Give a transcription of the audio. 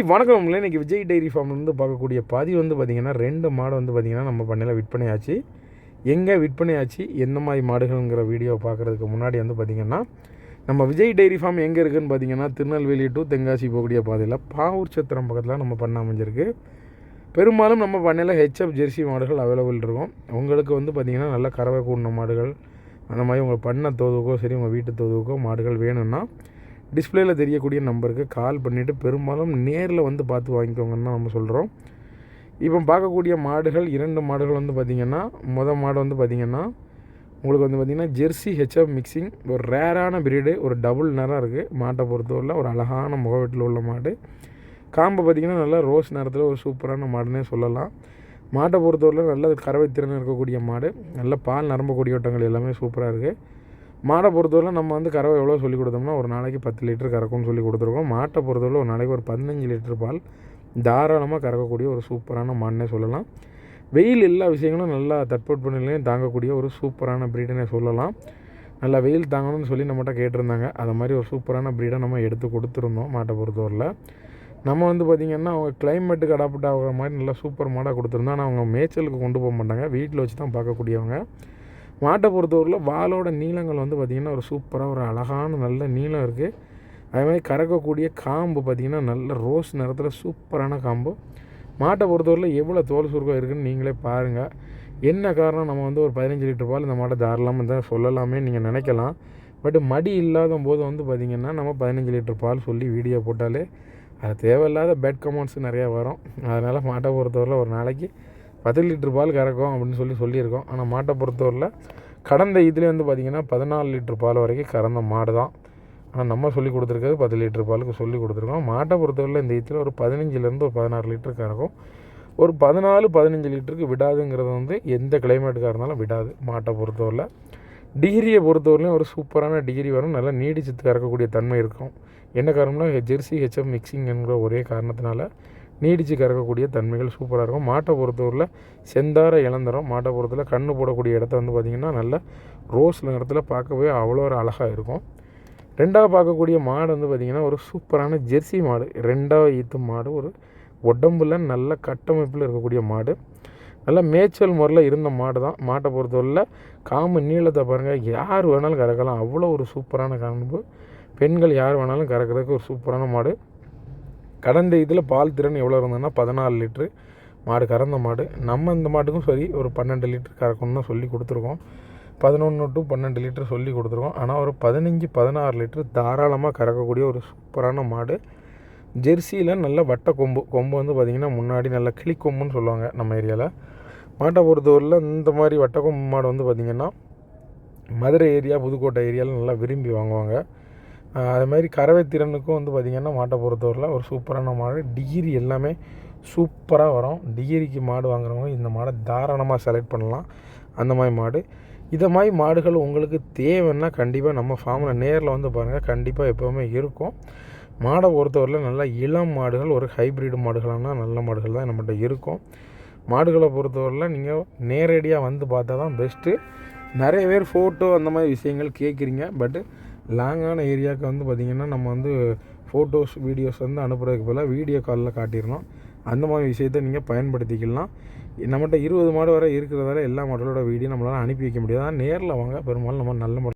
வணக்கம் இன்னைக்கு இன்றைக்கி விஜய் டைரி ஃபார்ம்லேருந்து பார்க்கக்கூடிய பாதி வந்து பார்த்திங்கன்னா ரெண்டு மாடு வந்து பார்த்திங்கன்னா நம்ம பண்ணையில் விற்பனையாச்சு. எங்கே விற்பனையாச்சு? எந்த மாதிரி மாடுகள்ங்கிற வீடியோ பார்க்குறதுக்கு முன்னாடி வந்து பார்த்திங்கன்னா நம்ம விஜய் டைரி ஃபார்ம் எங்கே இருக்குதுன்னு பார்த்தீங்கன்னா திருநெல்வேலி டு தென்காசி போகக்கூடிய பாதையில் பாவூர் சத்திரம் பக்கத்தில் நம்ம பண்ண அமைஞ்சிருக்கு. பெரும்பாலும் நம்ம பண்ணையில் ஹெச்எஃப் ஜெர்சி மாடுகள் அவைலபிள் இருக்கும். உங்களுக்கு வந்து பார்த்திங்கன்னா நல்ல கறவை கூடின மாடுகள் அந்த மாதிரி உங்கள் பண்ண தோதுக்கோ சரி உங்கள் வீட்டு தோதுக்கோ மாடுகள் வேணும்னா டிஸ்பிளேயில் தெரியக்கூடிய நம்பருக்கு கால் பண்ணிவிட்டு பெரும்பாலும் நேரில் வந்து பார்த்து வாங்கிக்கோங்கன்னு தான் நம்ம சொல்கிறோம் இப்போ பார்க்கக்கூடிய மாடுகள் இரண்டு மாடுகள் வந்து பார்த்திங்கன்னா மொதல் மாடு வந்து பார்த்திங்கன்னா உங்களுக்கு வந்து பார்த்திங்கன்னா ஜெர்சி ஹெச்எஃப் மிக்சிங் ஒரு ரேரான பிரீடு ஒரு டபுள் நிறம் இருக்குது மாட்டை பொறுத்தவரையில் ஒரு அழகான முகவெட்டில் உள்ள மாடு. காம்பை பார்த்திங்கன்னா நல்லா ரோஸ் நேரத்தில் ஒரு சூப்பரான மாடுன்னே சொல்லலாம். மாட்டை பொறுத்தவரையில் நல்ல கறவை திறன் இருக்கக்கூடிய மாடு. நல்ல பால் நரம்பு கொடியோட்டங்கள் எல்லாமே சூப்பராக இருக்குது மாடை பொறுத்தவரை நம்ம வந்து கறவை எவ்வளோ சொல்லி கொடுத்தோம்னா ஒரு நாளைக்கு பத்து லிட்டர் கறக்கும்னு சொல்லி கொடுத்துருக்கோம். மாட்டை பொறுத்தவரை ஒரு நாளைக்கு ஒரு பதினஞ்சு லிட்டர் பால் தாராளமாக கறக்கக்கூடிய ஒரு சூப்பரான மாடுனே சொல்லலாம். வெயில் எல்லா விஷயங்களும் நல்லா தட்பவெப்பநிலையும் தாங்கக்கூடிய ஒரு சூப்பரான ப்ரீடுனே சொல்லலாம். நல்லா வெயில் தாங்கணும்னு சொல்லி நம்மகிட்ட கேட்டிருந்தாங்க. அது மாதிரி ஒரு சூப்பரான ப்ரீடை நம்ம எடுத்து கொடுத்துருந்தோம் மாட்டை பொறுத்தவரையில். நம்ம வந்து பார்த்திங்கன்னா அவங்க கிளைமேட்டுக்கு அடாப்ட் ஆகிற மாதிரி நல்லா சூப்பர் மாடாக கொடுத்துருந்தோம். ஆனால் அவங்க மேய்ச்சலுக்கு கொண்டு போக மாட்டாங்க. வீட்டில் வச்சு தான் பார்க்கக்கூடியவங்க. மாட்டை பொறுத்தவரையில் வாலோட நீளங்கள் வந்து பார்த்திங்கன்னா ஒரு சூப்பராக ஒரு அழகான நல்ல நீளம் இருக்குது அதே மாதிரி கறக்கக்கூடிய காம்பு பார்த்திங்கன்னா நல்ல ரோஸ் நிறத்தில் சூப்பரான காம்பு. மாட்டை பொறுத்தவரையில் எவ்வளோ தோல் சுருக்கம் இருக்குதுன்னு நீங்களே பாருங்கள் என்ன காரணம்? நம்ம வந்து ஒரு பதினஞ்சு லிட்டர் பால் இந்த மாட்டை தாராளமாக தான் சொல்லலாமே நீங்கள் நினைக்கலாம். பட் மடி இல்லாத போது வந்து பார்த்திங்கன்னா நம்ம பதினஞ்சு லிட்டர் பால் சொல்லி வீடியோ போட்டாலே அது தேவையில்லாத பேட் கமெண்ட்ஸ் நிறையா வரும். அதனால் மாட்டை பொறுத்தவரையில் ஒரு நாளைக்கு பத்து லிட்ரு பால் கறக்கும் அப்படின்னு சொல்லி சொல்லியிருக்கோம். ஆனால் மாட்டை பொறுத்தவரையில் கடந்த இதுலேயே வந்து பார்த்திங்கன்னா பதினாலு லிட்டர் பால் வரைக்கும் கறந்த மாடு தான். ஆனால் நம்ம சொல்லி கொடுத்துருக்கிறது பத்து லிட்டர் பாலுக்கு சொல்லி கொடுத்துருக்கோம். மாட்டை பொறுத்தவரையில் இந்த இதில் ஒரு பதினஞ்சுலேருந்து ஒரு பதினாறு லிட்டரு கறக்கும். ஒரு பதினாலு பதினஞ்சு லிட்டருக்கு விடாதுங்கிறது வந்து எந்த கிளைமேட்டுக்காக இருந்தாலும் விடாது. மாட்டை பொறுத்தவரையில் டிகிரியை பொறுத்தவரையிலும் ஒரு சூப்பரான டிகிரி வரும். நல்லா நீடிச்சு கறக்கக்கூடிய தன்மை இருக்கும். என்ன காரணம்னா ஜெர்சி ஹெச்எஃப் மிக்சிங் என்கிற ஒரே காரணத்தினால நீடிச்சு கறக்கக்கூடிய தன்மைகள் சூப்பராக இருக்கும். மாட்டை பொறுத்தவரையில் செந்தார இளந்தரம் மாட்டை பொறுத்தவரை கண்ணு போடக்கூடிய இடத்த வந்து பார்த்திங்கன்னா நல்ல ரோஸ் நிறத்தில் பார்க்கவே அவ்வளோ ஒரு அழகாக இருக்கும். ரெண்டாக பார்க்கக்கூடிய மாடு வந்து பார்த்திங்கன்னா ஒரு சூப்பரான ஜெர்சி மாடு. ரெண்டாவது ஈத்து மாடு. ஒரு உடம்புல நல்ல கட்டமைப்பில் இருக்கக்கூடிய மாடு. நல்ல மேய்ச்சல் முறையில் இருந்த மாடு தான் மாட்டை பொறுத்தவரையில் காம்பு நீளத்தை பாருங்கள் யார் வேணாலும் கறக்கலாம். அவ்வளோ ஒரு சூப்பரான காம்பு. பெண்கள் யார் வேணாலும் கறக்கிறதுக்கு ஒரு சூப்பரான மாடு. கடந்த இதில் பால் திறன் எவ்வளோ இருந்ததுன்னா பதினாலு லிட்ரு மாடு கறந்த மாடு. நம்ம இந்த மாட்டுக்கும் சரி ஒரு பன்னெண்டு லிட்டர் கறக்கணும்னு சொல்லி கொடுத்துருக்கோம். பதினொன்று டு பன்னெண்டு லிட்டர் சொல்லி கொடுத்துருக்கோம். ஆனால் ஒரு பதினஞ்சு பதினாறு லிட்டர் தாராளமாக கறக்கக்கூடிய ஒரு சூப்பரான மாடு. ஜெர்சியில் நல்ல வட்ட கொம்பு. கொம்பு வந்து பார்த்திங்கன்னா முன்னாடி நல்ல கிளிக்கொம்புன்னு சொல்லுவாங்க நம்ம ஏரியாவில் மாட்டை பொறுத்தவரையில் இந்த மாதிரி வட்ட கொம்பு மாடு வந்து பார்த்திங்கன்னா மதுரை ஏரியா புதுக்கோட்டை ஏரியாவில் நல்லா விரும்பி வாங்குவாங்க. அது மாதிரி கறவை திறனுக்கும் வந்து பார்த்திங்கன்னா மாட்டை பொறுத்தவரையில் ஒரு சூப்பரான மாடு. டிகிரி எல்லாமே சூப்பராக வரும். டிகிரிக்கு மாடு வாங்குறவங்க இந்த மாடை தாராளமாக செலக்ட் பண்ணலாம். அந்த மாதிரி மாடு. இதை மாதிரி மாடுகள் உங்களுக்கு தேவைன்னா கண்டிப்பாக நம்ம ஃபார்மில் நேரில் வந்து பாருங்கள் கண்டிப்பாக எப்போவுமே இருக்கும். மாடை பொறுத்தவரையில் நல்லா இளம் மாடுகள் ஒரு ஹைப்ரிட் மாடுகளானால் நல்ல மாடுகள் தான் நம்மகிட்ட இருக்கும். மாடுகளை பொறுத்தவரையில் நீங்கள் நேரடியாக வந்து பார்த்தா தான் பெஸ்ட்டு நிறைய பேர் ஃபோட்டோ அந்த மாதிரி விஷயங்கள் கேட்குறீங்க பட்டு லாங்கான ஏரியாவுக்கு வந்து பார்த்திங்கன்னா நம்ம வந்து ஃபோட்டோஸ் வீடியோஸ் வந்து அனுப்புகிறதுக்கு பதிலாக வீடியோ காலில் காட்டிடணும். அந்த மாதிரி விஷயத்தை நீங்கள் பயன்படுத்திக்கலாம். நம்மகிட்ட இருபது மாடு வரை இருக்கிறதால எல்லா மாடலோட வீடியோ நம்மளால் அனுப்பி வைக்க முடியாது. நேரில் வாங்க. பெரும்பாலும் நம்ம நல்ல மாடல்